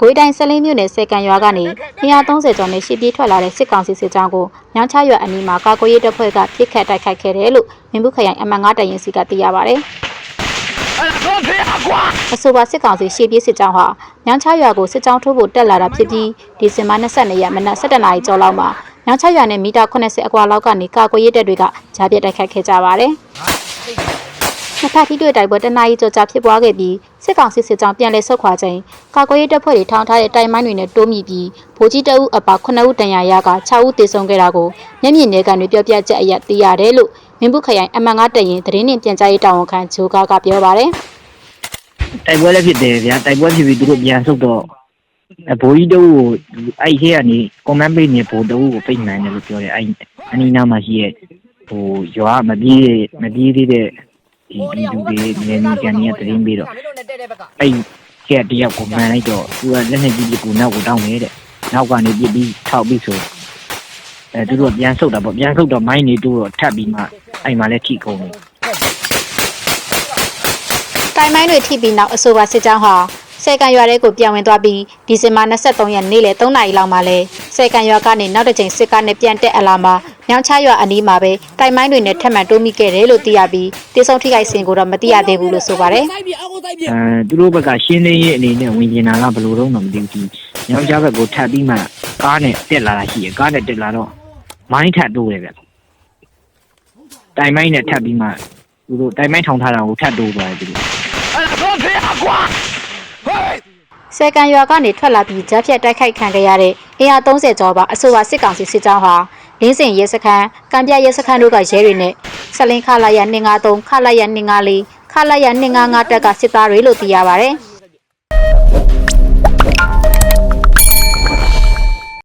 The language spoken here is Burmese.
ကွေးတိုင်းဆလင်းမြို့နယ်စေကံရွာကနေ130ကျော်နဲ့ရှစ်ပြေးထွက်လာတဲ့စစ်ကောင်စီစစ်ကြောင်းကိုညောင်ချရွာအနီးမှာကာကွယ်ရေးတပ်ဖွဲ့ကပြစ်ခတ်တိုက်ခိုက်ခဲ့တယ်လို့မင်းဘူးခရိုင်အမှတ်9တရင်စီကသိရပါဗျ။အဆိုပါစစ်ကောင်စီရှေ့ပြေးစစ်ကြောင်းဟာညောင်ချရွာကိုစစ်ကြောင်းထိုးဖို့တက်လာတာဖြစ်ပြီးဒီဇင်ဘာ22ရက်မနက်7:00နာရီကျော်လောက်မှာညောင်ချရွာနဲ့မီတာ80အကွာလောက်ကနေကာကွယ်ရေးတပ်တွေကကြားပြတ်တိုက်ခိုက်ခဲ့ကြပါတယ်။ နှစ်ဖက်ထိတွေ့တိုက်ပွဲတနအီကျော်ကြာဖြစ်ပွားခဲ့ပြီးစစ်ကောင်စစ်စစ်ကြောင်းပြန်လည်ဆုတ်ခွာချိန်ကာကွယ်ရေးတပ်ဖွဲ့တွေထောင်ထားတဲ့တိုင်မိုင်းတွေနဲ့တိုးမိပြီးဗိုလ်ကြီးတအုပ်အပါ9ဦးတန်ရာရက6ဦးသေဆုံးခဲ့တာကိုမျက်မြင်တွေကနေပြောပြချက်အရသိရတယ်လို့မင်းဘူးခရိုင်အမှန်9တရင်သတင်းနှင့်ပြန်ကြားရေးတာဝန်ခံဂျိုကာကပြောပါတယ်တိုက်ပွဲလည်းဖြစ်တယ်ဗျာတိုက်ပွဲဖြစ်ပြီးသူတို့ပြန်ဆုတ်တော့အဘိုးကြီးတို့ကိုအဲ့ဒီကနေကွန်မန့်ပေးနေဘိုးတို့ကိုပိတ်နိုင်တယ်လို့ပြောတယ်အဲ့အနီးနားမှာရှိရဲ့ဟိုရွာမပြေးမပြေးသေးတဲ့ ဒီဒီလူတွေနေနေကြနေတရင်ပြီးတော့အဲ့ကျက်တယောက်ကိုမှန်လိုက်တော့သူကလက်နဲ့ကြီးကိုနောက်ကိုတောင်းနေတဲ့နောက်ကနေပြစ်ပြီးထောက်ပြီးဆိုအဲသူတို့ပြန်ဆုတ်တာပေါ့ပြန်ဆုတ်တော့မိုင်းနေတူတော့ထပ်ပြီးမှအဲ့မှာလည်းထိကုန်တယ်တိုင်မိုင်းတွေထိပြီးနောက်အဆိုပါစစ်ကြောင်းဟာစေကန်ရွာထဲကိုပြန်ဝင်သွားပြီးဒီဇင်ဘာ23ရက်နေ့လယ်3နာရီလောက်မှာလဲစေကန်ရွာကနေနောက်တစ်ချိန်စစ်ကားနဲ့ပြန်တက်အလာမှာ ညောင်ချရွာအနီးမှာပဲတိုင်မိုင်းတွေနဲ့ထပ်မံတိုးမိခဲ့တယ်လို့သိရပြီးတေဆုံးထိခိုက်စင်ကိုတော့မသိရသေးဘူးလို့ဆိုပါတယ်တိုက်ပြီအောက်ကိုတိုက်ပြီအဲသူတို့ဘက်ကရှင်းနေရေးအနေနဲ့ဝင်ကျင်တာကဘယ်လိုတော့မသိဘူးဒီညောင်ကြားဘက်ကိုထပ်ပြီးမှကားနဲ့တက်လာတာရှိရကားနဲ့တက်လာတော့မိုင်းထပ်တိုးတယ်ဗျတိုင်မိုင်းနဲ့ထပ်ပြီးမှသူတို့တိုင်မိုင်းထောင်ထားတာကိုထပ်တိုးသွားတယ်သူတို့ စေကန်ရွာကနေထွက်လာပြီးဂျက်ဖြတ်တိုက်ခိုက်ခံခဲ့ရတဲ့အင်အား30ကျော်ပါအဆိုပါစစ်ကောင်စီစစ်ကြောင်းဟာလင်းစင်ရဲစခန်းကံပြရဲစခန်းတို့ကရဲတွေနဲ့ဆလင်းခလာရ253ခလာရ254ခလာရ255တပ်ကစစ်သားတွေလို့သိရပါဗျ။